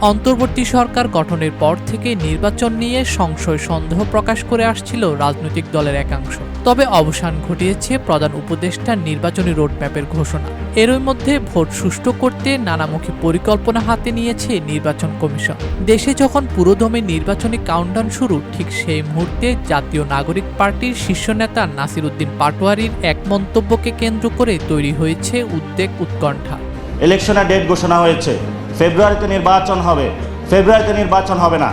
অন্তর্বর্তী সরকার গঠনের পর থেকে নির্বাচন নিয়ে সংশয় সন্দেহ প্রকাশ করে আসছিল রাজনৈতিক দলের একাংশ। তবে অবসান ঘটিয়েছে প্রধান উপদেষ্টার নির্বাচনী রোডম্যাপের ঘোষণা। এরই মধ্যে ভোট সুষ্ঠু করতে নানামুখী পরিকল্পনা হাতে নিয়েছে নির্বাচন কমিশন। দেশে যখন পুরোদমে নির্বাচনী কাউন্টডাউন শুরু, ঠিক সেই মুহূর্তে জাতীয় নাগরিক পার্টির শীর্ষ নেতা নাসির উদ্দিন পাটোয়ারির এক মন্তব্যকে কেন্দ্র করে তৈরি হয়েছে উদ্বেগ উৎকণ্ঠা। ইলেকশনের ডেট ঘোষণা হয়েছে। ফেব্রুয়ারিতে নির্বাচন হবে। ফেব্রুয়ারিতে নির্বাচন হবে না।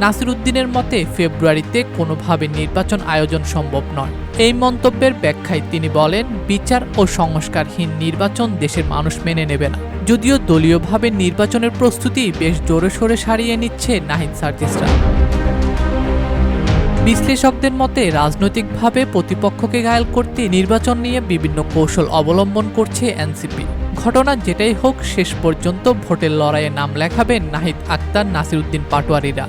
নাসির উদ্দিনের মতে, ফেব্রুয়ারিতে কোনোভাবে নির্বাচন আয়োজন সম্ভব নয়। এই মন্তব্যের ব্যাখ্যায় তিনি বলেন, বিচার ও সংস্কারহীন নির্বাচন দেশের মানুষ মেনে নেবে না। যদিও দলীয়ভাবে নির্বাচনের প্রস্তুতি বেশ জোরে সোরে সারিয়ে নিচ্ছে নাহিদ সার্জিসরা। বিশ্লেষকদের মতে, রাজনৈতিকভাবে প্রতিপক্ষকে ঘায়াল করতে নির্বাচন নিয়ে বিভিন্ন কৌশল অবলম্বন করছে এনসিপি। ঘটনা যেটাই হোক, শেষ পর্যন্ত ভোটের লড়াইয়ে নাম লেখাবেন নাহিদ আক্তার, নাসিরুদ্দিন পাটোয়ারিরা।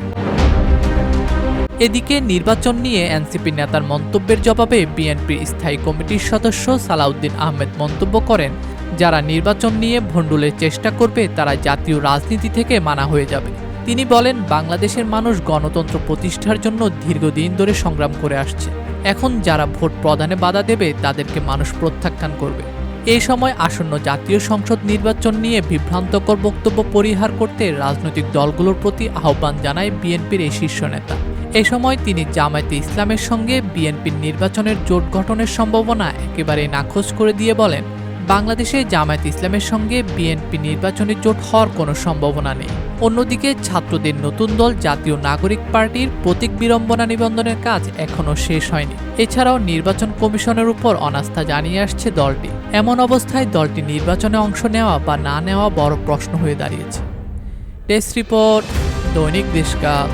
এদিকে নির্বাচন নিয়ে এনসিপি নেতার মন্তব্যের জবাবে বিএনপির স্থায়ী কমিটির সদস্য সালাউদ্দিন আহমেদ মন্তব্য করেন, যারা নির্বাচন নিয়ে ভণ্ডুলের চেষ্টা করবে, তারা জাতীয় রাজনীতি থেকে মানা হয়ে যাবে। তিনি বলেন, বাংলাদেশের মানুষ গণতন্ত্র প্রতিষ্ঠার জন্য দীর্ঘদিন ধরে সংগ্রাম করে আসছে। এখন যারা ভোট প্রদানে বাধা দেবে, তাদেরকে মানুষ প্রত্যাখ্যান করবে। এই সময় আসন্ন জাতীয় সংসদ নির্বাচন নিয়ে বিভ্রান্তকর বক্তব্য পরিহার করতে রাজনৈতিক দলগুলোর প্রতি আহ্বান জানায় বিএনপির এই শীর্ষ নেতা। এ সময় তিনি জামায়াতে ইসলামের সঙ্গে বিএনপির নির্বাচনের জোট গঠনের সম্ভাবনা একেবারে নাকচ করে দিয়ে বলেন, বাংলাদেশে জামায়াত ইসলামের সঙ্গে বিএনপি নির্বাচনী জোট হওয়ার কোনো সম্ভাবনা নেই। অন্যদিকে ছাত্রদের নতুন দল জাতীয় নাগরিক পার্টির প্রতীক বিড়ম্বনা নিবন্ধনের কাজ এখনও শেষ হয়নি। এছাড়াও নির্বাচন কমিশনের উপর অনাস্থা জানিয়ে আসছে দলটি। এমন অবস্থায় দলটি নির্বাচনে অংশ নেওয়া বা না নেওয়া বড় প্রশ্ন হয়ে দাঁড়িয়েছে। টেস্ট রিপোর্ট, দৈনিক দেশকাল